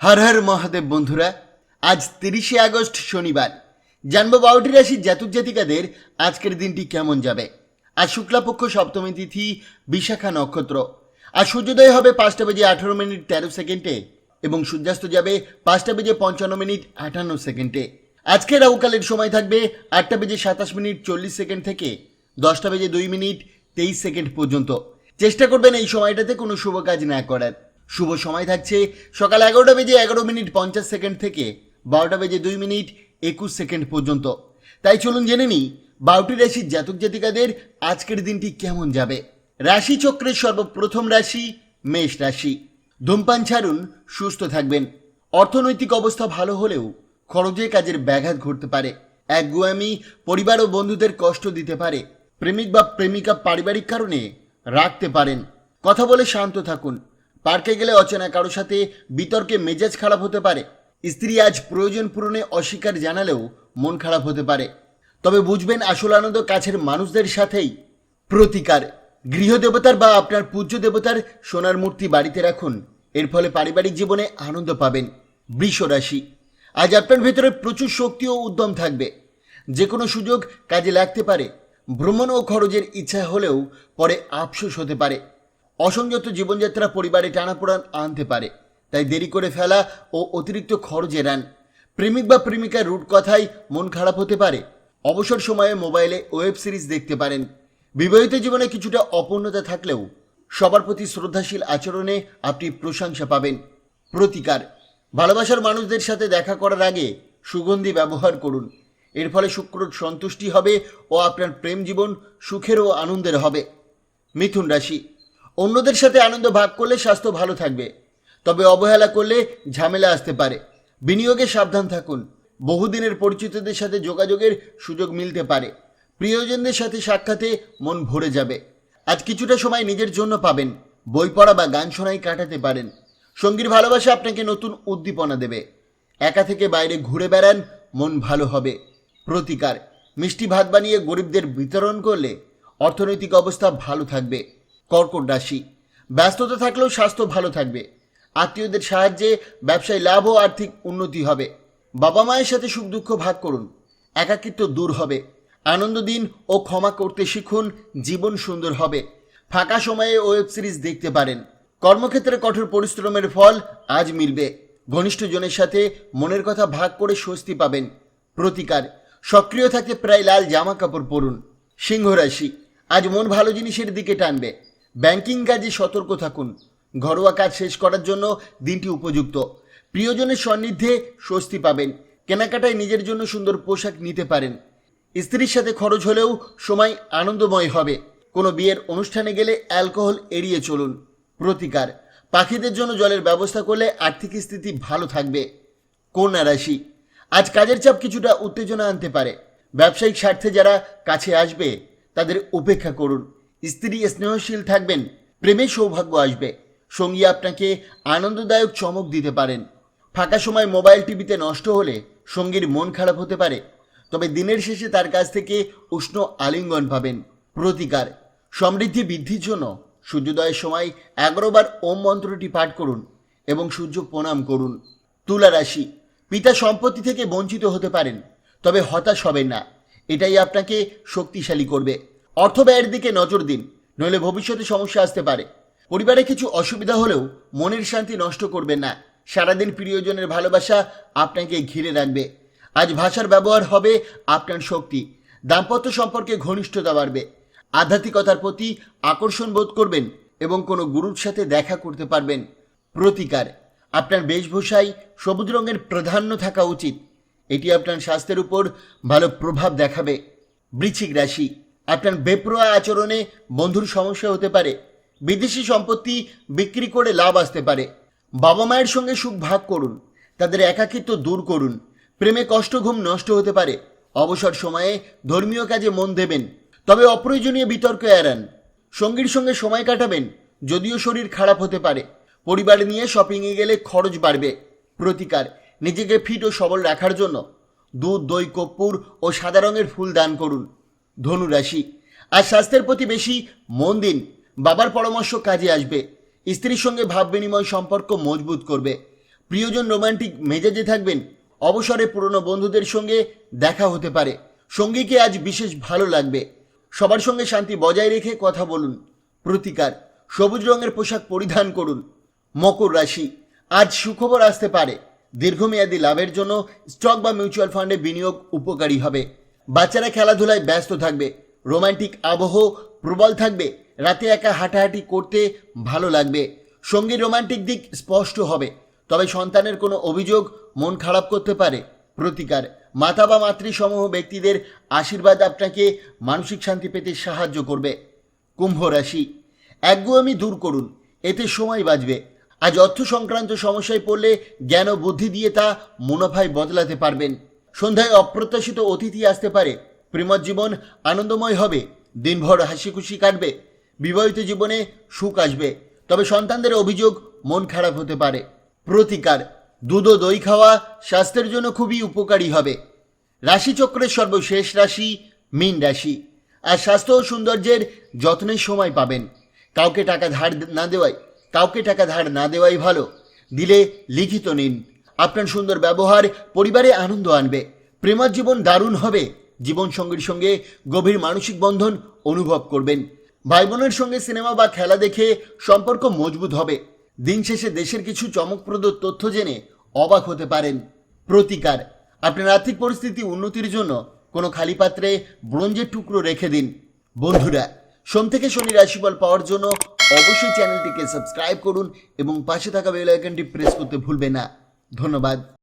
হর হর মহাদেব বন্ধুরা, আজ তিরিশে আগস্ট শনিবার। জানব বারোটি রাশির জাতক জাতিকাদের আজকের দিনটি কেমন যাবে। আজ শুক্লাপক্ষ সপ্তমী তিথি, বিশাখা নক্ষত্র। আর সূর্যোদয় হবে পাঁচটা বেজে আঠারো মিনিট তেরো সেকেন্ডে এবং সূর্যাস্ত যাবে পাঁচটা বেজে পঞ্চান্ন মিনিট আটান্ন সেকেন্ডে। আজকে রাহুকালের সময় থাকবে আটটা বেজে সাতাশ মিনিট চল্লিশ সেকেন্ড থেকে দশটা বেজে দুই মিনিট তেইশ সেকেন্ড পর্যন্ত। চেষ্টা করবেন এই সময়টাতে কোনো শুভ কাজ না করার। শুভ সময় থাকছে। সকাল এগারোটা বেজে এগারো মিনিট পঞ্চাশ সেকেন্ড থেকে বারোটা বেজে দুই মিনিট একুশ সেকেন্ড পর্যন্ত। তাই চলুন জেনে নিই, বারোটি রাশির জাতক জাতিকাদের আজকের দিনটি কেমন যাবে? রাশি চক্রের সর্বপ্রথম রাশি মেষ রাশি। ধূমপান ছাড়ুন, সুস্থ থাকবেন। অর্থনৈতিক অবস্থা ভালো হলেও খরচে কাজের ব্যাঘাত ঘটতে পারে। একগুয়ামি পরিবার ও বন্ধুদের কষ্ট দিতে পারে। প্রেমিক বা প্রেমিকা পারিবারিক কারণে রাখতে পারেন। কথা বলে শান্ত থাকুন। পার্কে গেলে অচেনা কারও সাথে বিতর্কে মেজাজ খারাপ হতে পারে। স্ত্রী আজ প্রয়োজন পূরণে অস্বীকার জানালেও মন খারাপ হতে পারে। তবে বুঝবেন আসল আনন্দ কাছের মানুষদের সাথেই প্রতিকার। গৃহদেবতার বা আপনার পূজ্য দেবতার সোনার মূর্তি বাড়িতে রাখুন। এর ফলে পারিবারিক জীবনে আনন্দ পাবেন বৃষ রাশি। আজ আপনার ভেতরে প্রচুর শক্তি ও উদ্যম থাকবে। যে কোনো সুযোগ কাজে লাগতে পারে। ভ্রমণ ও খরচের ইচ্ছা হলেও পরে আফসোস হতে পারে। অসংযত জীবনযাত্রা পরিবারে টানাপোড়ান আনতে পারে। তাই দেরি করে ফেলা ও অতিরিক্ত খরচ এড়ান। প্রেমিক বা প্রেমিকার রুট কথাই মন খারাপ হতে পারে। অবসর সময়ে মোবাইলে ওয়েব সিরিজ দেখতে পারেন। বিবাহিত জীবনে কিছুটা অপূর্ণতা থাকলেও সবার প্রতি শ্রদ্ধাশীল আচরণে আপনি প্রশংসা পাবেন। প্রতিকার। ভালোবাসার মানুষদের সাথে দেখা করার আগে সুগন্ধি ব্যবহার করুন। এর ফলে শুক্র সন্তুষ্টি হবে ও আপনার প্রেম জীবন সুখের ও আনন্দের হবে। মিথুন রাশি। অন্যদের সাথে আনন্দ ভাগ করলে স্বাস্থ্য ভালো থাকবে। তবে অবহেলা করলে ঝামেলা আসতে পারে। বিনিয়োগে সাবধান থাকুন। বহুদিনের পরিচিতদের সাথে যোগাযোগের সুযোগ মিলতে পারে। প্রিয়জনদের সাথে সাক্ষাতে মন ভরে যাবে। আজ কিছুটা সময় নিজের জন্য পাবেন। বই পড়া বা গান শোনাই কাটাতে পারেন। সঙ্গীর ভালোবাসা আপনাকে নতুন উদ্দীপনা দেবে। একা থেকে বাইরে ঘুরে বেড়ান, মন ভালো হবে। প্রতিকার। মিষ্টি ভাত বানিয়ে গরিবদের বিতরণ করলে অর্থনৈতিক অবস্থা ভালো থাকবে। কর্কট রাশি। ব্যস্ততা থাকলেও স্বাস্থ্য ভালো থাকবে। আত্মীয়দের সাহায্যে ব্যবসায় লাভ ও আর্থিক উন্নতি হবে। বাবা মায়ের সাথে সুখ দুঃখ ভাগ করুন। একাকিত্ব দূর হবে। আনন্দ দিন ও ক্ষমা করতে শিখুন। জীবন সুন্দর হবে। ফাঁকা সময়ে ওয়েব সিরিজ দেখতে পারেন। কর্মক্ষেত্রে কঠোর পরিশ্রমের ফল আজ মিলবে। ঘনিষ্ঠজনের সাথে মনের কথা ভাগ করে স্বস্তি পাবেন। প্রতিকার। সক্রিয় থাকতে প্রায় লাল জামা কাপড় পরুন। সিংহ রাশি। আজ মন ভালো জিনিসের দিকে টানবে। ব্যাংকিং কাজে সতর্ক থাকুন। ঘরোয়া কাজ শেষ করার জন্য দিনটি উপযুক্ত। প্রিয়জনের সান্নিধ্যে স্বস্তি পাবেন। কেনাকাটায় নিজের জন্য সুন্দর পোশাক নিতে পারেন। স্ত্রীর সাথে খরচ হলেও সময় আনন্দময় হবে। কোনো বিয়ের অনুষ্ঠানে গেলে অ্যালকোহল এড়িয়ে চলুন। প্রতিকার, পাখিদের জন্য জলের ব্যবস্থা করলে আর্থিক স্থিতি ভালো থাকবে। কন্যা রাশি, আজ কাজের চাপ কিছুটা উত্তেজনা আনতে পারে। ব্যবসায়িক স্বার্থে যারা কাছে আসবে, তাদের উপেক্ষা করুন। স্ত্রী স্নেহশীল থাকবেন, প্রেমে সৌভাগ্য আসবে। সঙ্গী আপনাকে আনন্দদায়ক চমক দিতে পারেন। ফাঁকা সময় মোবাইল টিভিতে নষ্ট হলে সঙ্গীর মন খারাপ হতে পারে। তবে দিনের শেষে তার কাছ থেকে উষ্ণ আলিঙ্গন পাবেন। প্রতিকার। সমৃদ্ধি বৃদ্ধির জন্য সূর্যোদয়ের সময় এগারোবার ওম মন্ত্রটি পাঠ করুন এবং সূর্য প্রণাম করুন। তুলা রাশি। পিতা সম্পত্তি থেকে বঞ্চিত হতে পারেন, তবে হতাশ হবেন না। এটাই আপনাকে শক্তিশালী করবে। অর্থ ব্যয়ের দিকে নজর দিন, নইলে ভবিষ্যতে সমস্যা আসতে পারে। পরিবারে কিছু অসুবিধা হলেও মনের শান্তি নষ্ট করবেন না। সারাদিন প্রিয়জনের ভালোবাসা আপনাকে ঘিরে রাখবে। আজ ভাষার ব্যবহার হবে আপনার শক্তি। দাম্পত্য সম্পর্কে ঘনিষ্ঠতা বাড়বে। আধ্যাত্মিকতার প্রতি আকর্ষণ বোধ করবেন এবং কোনো গুরুর সাথে দেখা করতে পারবেন। প্রতিকার। আপনার বেশভূষায় সবুজ রঙের প্রাধান্য থাকা উচিত। এটি আপনার স্বাস্থ্যের উপর ভালো প্রভাব দেখাবে। বৃশ্চিক রাশি। আপনার বেপরোয়া আচরণে বন্ধুর সমস্যা হতে পারে, বিদেশি সম্পত্তি বিক্রি করে লাভ আসতে পারে। বাবা মায়ের সঙ্গে সুখ ভাগ করুন, তাদের একাকিত্ব দূর করুন, প্রেমে কষ্ট ঘুম নষ্ট হতে পারে। অবসর সময়ে ধর্মীয় কাজে মন দেবেন, তবে অপ্রয়োজনীয় বিতর্ক এড়ান, সঙ্গীর সঙ্গে সময় কাটাবেন, যদিও শরীর খারাপ হতে পারে। পরিবার নিয়ে শপিংয়ে গেলে খরচ বাড়বে। প্রতিকার, নিজেকে ফিট ও সবল রাখার জন্য দুধ, দই, কর্পূর ও সাদা রঙের ফুল দান করুন। ধনু রাশি। আর স্বাস্থ্যের প্রতি বেশি মন দিন। বাবার পরামর্শ কাজে আসবে। স্ত্রীর সঙ্গে ভাব বিনিময় সম্পর্ক মজবুত করবে। প্রিয়জন রোমান্টিক মেজাজে থাকবেন। অবসরে পুরনো বন্ধুদের সঙ্গে দেখা হতে পারে। সঙ্গীকে আজ বিশেষ ভালো লাগবে। সবার সঙ্গে শান্তি বজায় রেখে কথা বলুন। প্রতিকার। সবুজ রঙের পোশাক পরিধান করুন। মকর রাশি। আজ সুখবর আসতে পারে। দীর্ঘমেয়াদী লাভের জন্য স্টক বা মিউচুয়াল ফান্ডে বিনিয়োগ উপকারী হবে। বাচ্চারা খেলাধুলায় ব্যস্ত থাকবে, রোমান্টিক আবহ প্রবল থাকবে, রাতে একা হাঁটাহাঁটি করতে ভালো লাগবে। সঙ্গী রোমান্টিক দিক স্পষ্ট হবে, তবে সন্তানের কোনো অভিযোগ মন খারাপ করতে পারে। প্রতিকার, মাতা বা মাতৃসমূহ ব্যক্তিদের আশীর্বাদ আপনাকে মানসিক শান্তি পেতে সাহায্য করবে। কুম্ভ রাশি একগুয়ামি দূর করুন, এতে সময় বাঁচবে। আজ অর্থ সংক্রান্ত সমস্যায় পড়লে জ্ঞান ও বুদ্ধি দিয়ে তা মুনাফায় বদলাতে পারবেন। সন্ধ্যায় অপ্রত্যাশিত অতিথি আসতে পারে। প্রেমজ জীবন আনন্দময় হবে। দিনভর হাসি খুশি কাটবে। বিবাহিত জীবনে সুখ আসবে। তবে সন্তানদের অভিযোগ মন খারাপ হতে পারে। প্রতিকার, দুধ ও দই খাওয়া স্বাস্থ্যের জন্য খুবই উপকারী হবে। রাশিচক্রের সর্বশেষ রাশি মীন রাশি। আর স্বাস্থ্য ও সৌন্দর্যের যত্নের সময় পাবেন। কাউকে টাকা ধার না দেওয়াই, কাউকে টাকা ধার না দেওয়াই ভালো। দিলে লিখিত নিন আপনার সুন্দর ব্যবহার পরিবারে আনন্দ আনবে। প্রেমার জীবন দারুণ হবে। জীবন সঙ্গীর সঙ্গে গভীর মানসিক বন্ধন অনুভব করবেন। ভাই বোনের সঙ্গে সিনেমা বা খেলা দেখে সম্পর্ক মজবুত হবে। দিন শেষে দেশের কিছু চমকপ্রদ তথ্য জেনে অবাক হতে পারেন। প্রতিকার, আপনার আর্থিক পরিস্থিতি উন্নতির জন্য কোনো খালি পাত্রে ব্রোঞ্জের টুকরো রেখে দিন। বন্ধুরা, সোম থেকে শনি রাশিফল পাওয়ার জন্য অবশ্যই চ্যানেলটিকে সাবস্ক্রাইব করুন এবং পাশে থাকা বেল আইকনটি প্রেস করতে ভুলবেন না। ধন্যবাদ।